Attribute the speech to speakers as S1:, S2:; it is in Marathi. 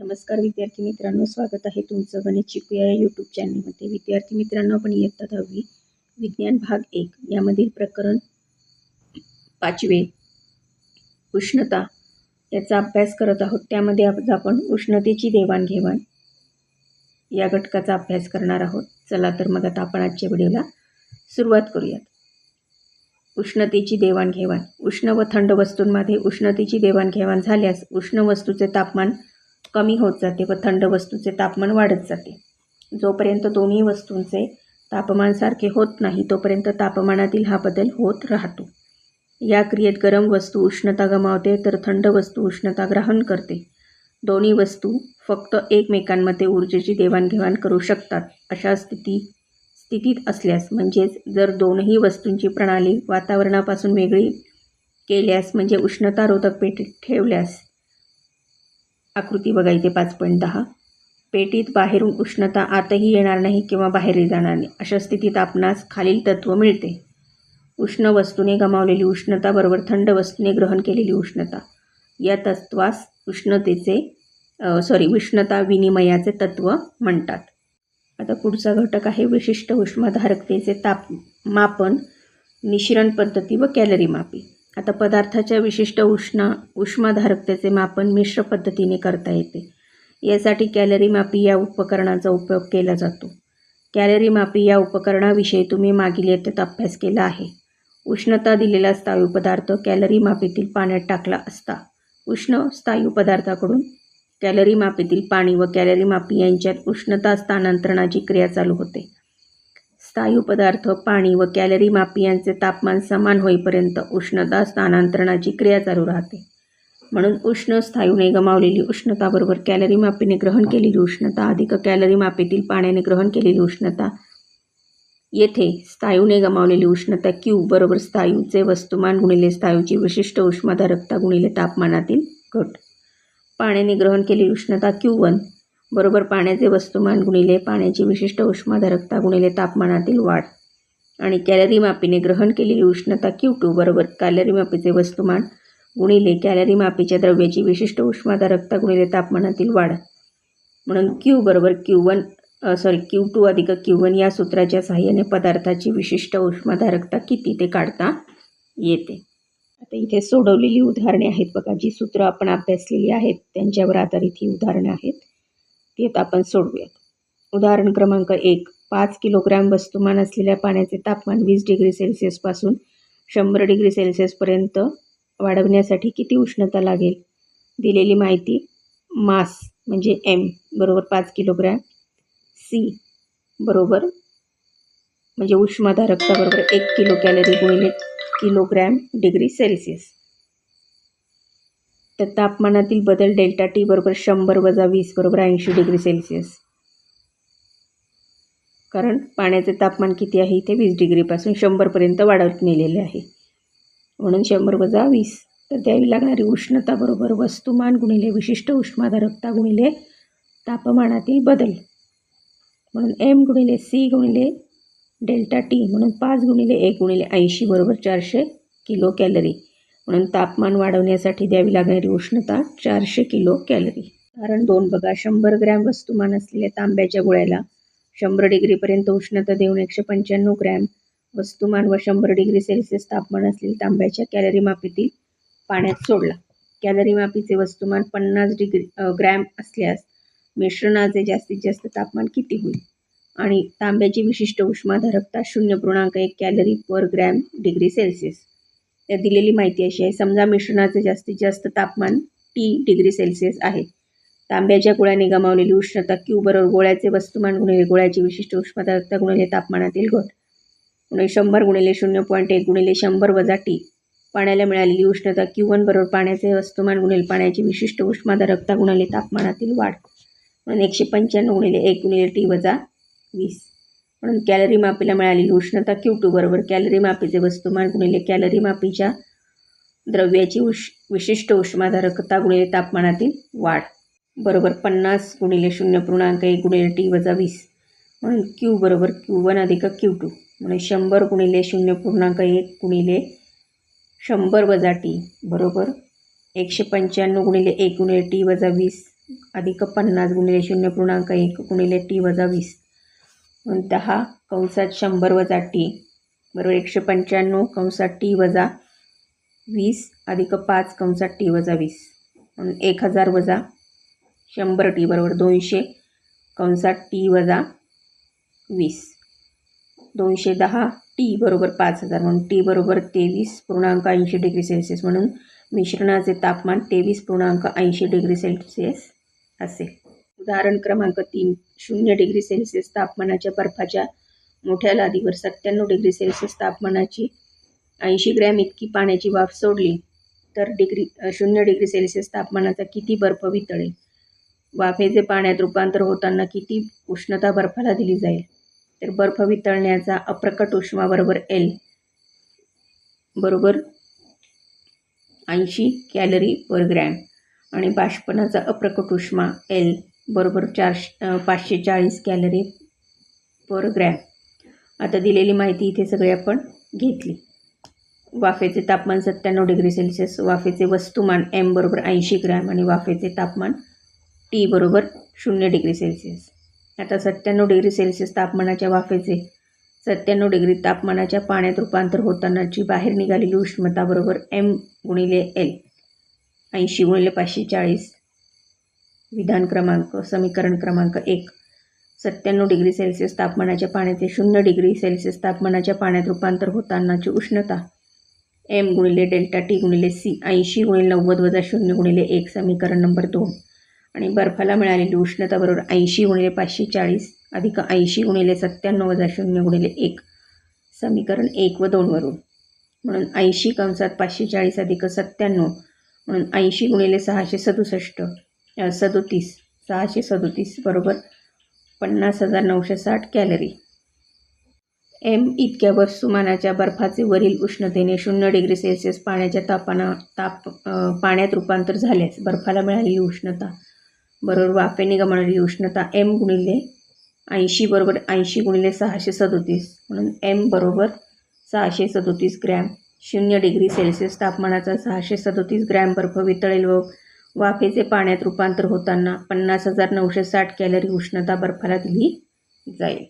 S1: नमस्कार विद्यार्थी मित्रांनो स्वागत आहे तुमचं गणेश शिकूया या यूट्यूब चॅनलमध्ये विद्यार्थी मित्रांनो आपण इयत्ता दहावी विज्ञान भाग एक यामधील प्रकरण पाचवे उष्णता याचा अभ्यास करत आहोत. त्यामध्ये आज आपण उष्णतेची देवाणघेवाण या घटकाचा अभ्यास करणार आहोत. चला तर मग आता आपण आजच्या व्हिडिओला सुरुवात करूयात. उष्णतेची देवाणघेवाण. उष्ण व थंड वस्तूंमध्ये उष्णतेची देवाणघेवाण झाल्यास उष्ण वस्तूचे तापमान कमी होत जाते व थंड वस्तूचे तापमान वाढत जाते. जोपर्यंत दोन्ही वस्तूंचे तापमान सारखे होत नाही तोपर्यंत तापमानातील हा बदल होत राहतो. या क्रियेत गरम वस्तू उष्णता गमावते तर थंड वस्तू उष्णता ग्रहण करते. दोन्ही वस्तू फक्त एकमेकांमध्ये ऊर्जेची देवाणघेवाण करू शकतात अशा स्थिती स्थितीत असल्यास. म्हणजेच जर दोनही वस्तूंची प्रणाली वातावरणापासून वेगळी केल्यास म्हणजे उष्णतारोधक पेटीत ठेवल्यास आकृती बघा इथे पाच पॉईंट दहा. पेटीत बाहेरून उष्णता आतही येणार नाही किंवा बाहेरही जाणार नाही. अशा स्थितीत आपणास खालील तत्त्व मिळते. उष्ण वस्तूने गमावलेली उष्णता बरोबर थंड वस्तूने ग्रहण केलेली उष्णता. या तत्वास उष्णतेचे सॉरी उष्णता विनिमयाचे तत्त्व म्हणतात. आता पुढचा घटक आहे विशिष्ट उष्माधारकतेचे ताप मापन मिश्रण पद्धती व कॅलरी मापी. आता पदार्थाच्या विशिष्ट उष्ण उष्माधारकतेचे मापन मिश्र पद्धतीने करता येते. यासाठी कॅलरी मापी या उपकरणाचा उपयोग केला जातो. कॅलरी मापी या उपकरणाविषयी तुम्ही मागील येत्यात अभ्यास केला आहे. उष्णता दिलेला स्थायू पदार्थ कॅलरी मापीतील पाण्यात टाकला असता. उष्ण स्थायू पदार्थाकडून कॅलरी मापीतील पाणी व कॅलरी मापी यांच्यात उष्णता स्थानांतरणाची क्रिया चालू होते. स्थायू पदार्थ पाणी व कॅलरी मापी यांचे तापमान समान होईपर्यंत उष्णता स्थानांतरणाची क्रिया चालू राहते. म्हणून उष्ण स्थायूने गमावलेली उष्णता बरोबर कॅलरी मापीने ग्रहण केलेली उष्णता अधिक कॅलरी मापीतील पाण्याने ग्रहण केलेली उष्णता येथे स्थायूने गमावलेली उष्णता क्यू बरोबर स्थायूचे वस्तुमान गुणिले स्थायूची विशिष्ट उष्माधारकता गुणिले तापमानातील घट. पाण्याने ग्रहण केलेली उष्णता क्यू वन बरोबर पाण्याचे वस्तुमान गुणिले पाण्याची विशिष्ट उष्माधारकता गुणिले तापमानातील वाढ. आणि कॅलरी मापीने ग्रहण केलेली उष्णता क्यू टू बरोबर कॅलरी मापीचे वस्तुमान गुणिले कॅलरी मापीच्या द्रव्याची विशिष्ट उष्माधारकता गुणिले तापमानातील वाढ. म्हणून क्यू बरोबर Q one sorry Q two अधिक क्यू वन या सूत्राच्या सहाय्याने पदार्थाची विशिष्ट उष्माधारकता किती ते काढता येते. आता इथे सोडवलेली उदाहरणे आहेत बघा जी सूत्र आपण अभ्यासलेली आहेत त्यांच्यावर आधारित ही उदाहरणं आहेत. ती आता आपण सोडवूयात. उदाहरण क्रमांक एक पाच किलोग्रॅम वस्तुमान असलेल्या पाण्याचे तापमान वीस डिग्री सेल्सिअसपासून शंभर डिग्री सेल्सिअसपर्यंत वाढवण्यासाठी किती उष्णता लागेल? दिलेली माहिती मास म्हणजे एम बरोबर पाच किलोग्रॅम. सी बरोबर म्हणजे उष्माधारकता बरोबर एक किलो कॅलरी गुणिले किलोग्रॅम डिग्री सेल्सिअस. तर तापमानातील बदल डेल्टा टी बरोबर शंभर वजा वीस बरोबर ऐंशी डिग्री सेल्सिअस. कारण पाण्याचे तापमान किती आहे? इथे वीस डिग्रीपासून शंभरपर्यंत वाढवत नेलेले आहे. म्हणून शंभर वजा वीस तर द्यावी लागणारी उष्णता बरोबर वस्तुमान गुणिले विशिष्ट उष्माधारकता गुणिले तापमानातील बदल. म्हणून एम गुणिले सी गुणिले डेल्टा टी म्हणून पाच गुणिले एक गुणिले ऐंशी बरोबर चारशे किलो कॅलरी म्हणून तापमान वाढवण्यासाठी द्यावी लागणारी उष्णता चारशे किलो कॅलरी. कारण दोन बघा शंभर ग्रॅम वस्तुमान असलेल्या तांब्याच्या गोळ्याला शंभर डिग्रीपर्यंत उष्णता देऊन एकशे पंच्याण्णव ग्रॅम वस्तुमान व शंभर डिग्री सेल्सिअस तापमान असलेल्या तांब्याच्या कॅलरी मापीतील पाण्यात सोडला. कॅलरी मापीचे वस्तुमान पन्नास डिग्री ग्रॅम असल्यास मिश्रणाचे जास्तीत जास्त तापमान किती होईल? आणि तांब्याची विशिष्ट उष्माधारकता शून्य पूर्णांक एक calorie per gram degree Celsius. या दिलेली माहिती अशी आहे. समजा मिश्रणाचे जास्तीत जास्त तापमान टी डिग्री सेल्सिअस आहे. तांब्याच्या गोळ्याने गमावलेली उष्णता क्यू बरोबर गोळ्याचे वस्तुमान गुणिले गोळ्याची विशिष्ट उष्णता गुणिले तापमानातील घट. गुणिले शंभर गुणिले शून्य पॉईंट एक गुणिले शंभर वजा टी. पाण्याला मिळालेली उष्णता क्यू वन बरोबर पाण्याचे वस्तुमान गुणिले पाण्याची विशिष्ट उष्माधारकता गुणिले तापमानातील वाढ. म्हणून एकशे पंच्याण्णव गुणिले एक गुणिले टी वजा वीस. म्हणून कॅलरी मापीला मिळालेली उष्णता क्यू टू बरोबर कॅलरी मापीचे वस्तुमान गुणिले कॅलरी मापीच्या द्रव्याची उष विशिष्ट उष्माधारकता गुणिले तापमानातील वाढ. बरोबर पन्नास गुणिले शून्य पूर्णांक एक गुणिले टी वजा वीस. म्हणून क्यू बरोबर क्यू वन अधिक क्यू टू म्हणून शंभर गुणिले शून्य पूर्णांक एक गुणिले शंभर वजा टी बरोबर एकशे पंच्याण्णव गुणिले एक गुणिले टी वजा वीस अधिक पन्नास गुणिले शून्य पूर्णांक एक गुणिले टी वजा वीस. दहा कंसात शंभर वजा टी बरोबर एकशे पंच्याण्णव कंसात टी वजा वीस अधिक पाच कंसात टी वजा वीस. म्हणून एक हजार वजा शंभर टी बरोबर दोनशे कंसात टी वजा वीस. दोनशे दहा टी बरोबर पाच हजार. म्हणून टी बरोबर तेवीस पूर्णांक ऐंशी डिग्री सेल्सिअस. म्हणून मिश्रणाचे तापमान तेवीस पूर्णांक ऐंशी डिग्री सेल्सिअस असेल. उदाहरण क्रमांक तीन शून्य डिग्री सेल्सिअस तापमानाच्या बर्फाच्या मोठ्या लादीवर सत्त्याण्णव डिग्री सेल्सिअस तापमानाची ऐंशी ग्रॅम इतकी पाण्याची वाफ सोडली तर डिग्री शून्य डिग्री सेल्सिअस तापमानाचा किती बर्फ वितळेल? वाफेचे पाण्यात रूपांतर होताना किती उष्णता बर्फाला दिली जाईल? तर बर्फ वितळण्याचा अप्रकट उष्मा बरोबर एल बरोबर ऐंशी कॅलरी पर ग्रॅम आणि बाष्पनाचा अप्रकट उष्मा एल बरोबर चारशे पाचशे चाळीस कॅलरी पर ग्रॅम. आता दिलेली माहिती इथे सगळी आपण घेतली. वाफेचे तापमान सत्त्याण्णव डिग्री सेल्सिअस वाफेचे वस्तुमान एम बरोबर ऐंशी ग्रॅम आणि वाफेचे तापमान टी बरोबर शून्य डिग्री सेल्सिअस. आता सत्त्याण्णव डिग्री सेल्सिअस तापमानाच्या वाफेचे सत्त्याण्णव डिग्री तापमानाच्या पाण्यात रूपांतर होतानाची बाहेर निघालेली उष्णता बरोबर एम गुणिले एल ऐंशी गुणिले पाचशे चाळीस. विधान क्रमांक समीकरण क्रमांक एक. सत्त्याण्णव डिग्री सेल्सिअस तापमानाच्या पाण्याचे शून्य डिग्री सेल्सिअस तापमानाच्या पाण्यात रूपांतर होतानाची उष्णता. एम गुणिले डेल्टा टी गुणिले सी ऐंशी गुणिले नव्वद वजा शून्य गुणिले एक समीकरण नंबर दोन. आणि बर्फाला मिळालेली उष्णता बरोबर ऐंशी गुणिले पाचशे चाळीस अधिक ऐंशी गुणिले सत्त्याण्णव वजा शून्य गुणिले एक समीकरण एक व दोनवरून म्हणून ऐंशी कंसात पाचशे चाळीस अधिक सत्त्याण्णव म्हणून ऐंशी गुणिले सहाशे सदुसष्ट. सदोतीस. सहाशे सदोतीस बरोबर पन्नास हजार नऊशे साठ कॅलरी. एम इतक्या वस्तुमानाच्या बर्फाचे वरील उष्णतेने शून्य डिग्री सेल्सिअस पाण्याच्या तापाना ताप पाण्यात रूपांतर झाल्यास बर्फाला मिळालेली उष्णता बरोबर वाफेने गमावलेली उष्णता एम गुणिले ऐंशी बरोबर ऐंशी गुणिले सहाशे सदोतीस. म्हणून एम बरोबर सहाशे सदोतीस ग्रॅम शून्य डिग्री सेल्सिअस तापमानाचा सहाशे सदोतीस ग्रॅम बर्फ वितळेल व वाफेचे पाण्यात रूपांतर होताना पन्नास हजार नऊशे साठ कॅलरी उष्णता बर्फाला दिली जाईल.